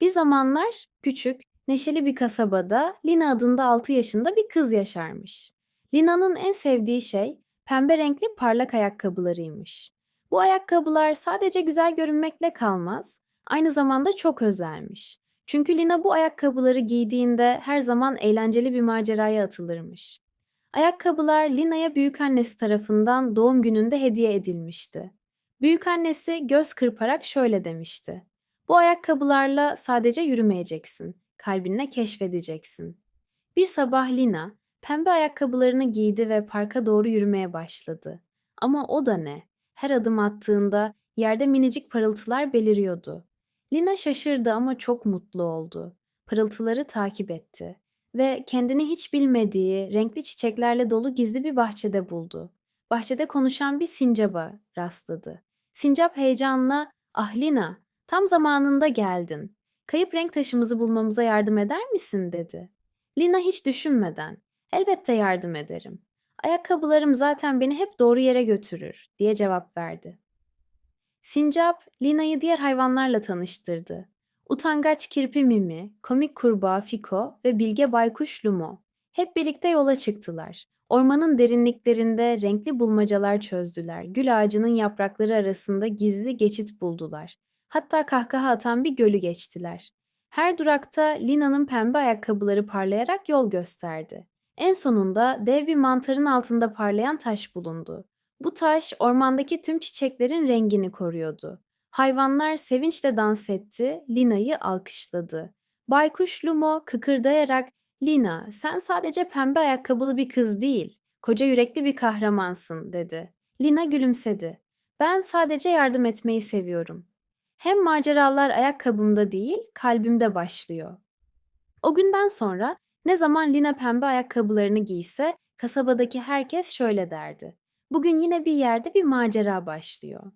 Bir zamanlar küçük, neşeli bir kasabada Lina adında 6 yaşında bir kız yaşarmış. Lina'nın en sevdiği şey pembe renkli parlak ayakkabılarıymış. Bu ayakkabılar sadece güzel görünmekle kalmaz, aynı zamanda çok özelmiş. Çünkü Lina bu ayakkabıları giydiğinde her zaman eğlenceli bir maceraya atılırmış. Ayakkabılar Lina'ya büyükannesi tarafından doğum gününde hediye edilmişti. Büyükannesi göz kırparak şöyle demişti. Bu ayakkabılarla sadece yürümeyeceksin, kalbinle keşfedeceksin. Bir sabah Lina pembe ayakkabılarını giydi ve parka doğru yürümeye başladı. Ama o da ne? Her adım attığında yerde minicik parıltılar beliriyordu. Lina şaşırdı ama çok mutlu oldu. Parıltıları takip etti ve kendini hiç bilmediği renkli çiçeklerle dolu gizli bir bahçede buldu. Bahçede konuşan bir sincaba rastladı. Sincap heyecanla "Ah Lina, tam zamanında geldin. Kayıp renk taşımızı bulmamıza yardım eder misin?" dedi. Lina hiç düşünmeden "Elbette yardım ederim. Ayakkabılarım zaten beni hep doğru yere götürür." diye cevap verdi. Sincap, Lina'yı diğer hayvanlarla tanıştırdı. Utangaç kirpi Mimi, komik kurbağa Fiko ve bilge baykuş Lumo. Hep birlikte yola çıktılar. Ormanın derinliklerinde renkli bulmacalar çözdüler. Gül ağacının yaprakları arasında gizli geçit buldular. Hatta kahkaha atan bir gölü geçtiler. Her durakta Lina'nın pembe ayakkabıları parlayarak yol gösterdi. En sonunda dev bir mantarın altında parlayan taş bulundu. Bu taş ormandaki tüm çiçeklerin rengini koruyordu. Hayvanlar sevinçle dans etti, Lina'yı alkışladı. Baykuş Lumo kıkırdayarak "Lina, sen sadece pembe ayakkabılı bir kız değil, koca yürekli bir kahramansın." dedi. Lina gülümsedi. "Ben sadece yardım etmeyi seviyorum. Hem maceralar ayakkabımda değil, kalbimde başlıyor." O günden sonra ne zaman Lina pembe ayakkabılarını giyse kasabadaki herkes şöyle derdi. Bugün yine bir yerde bir macera başlıyor.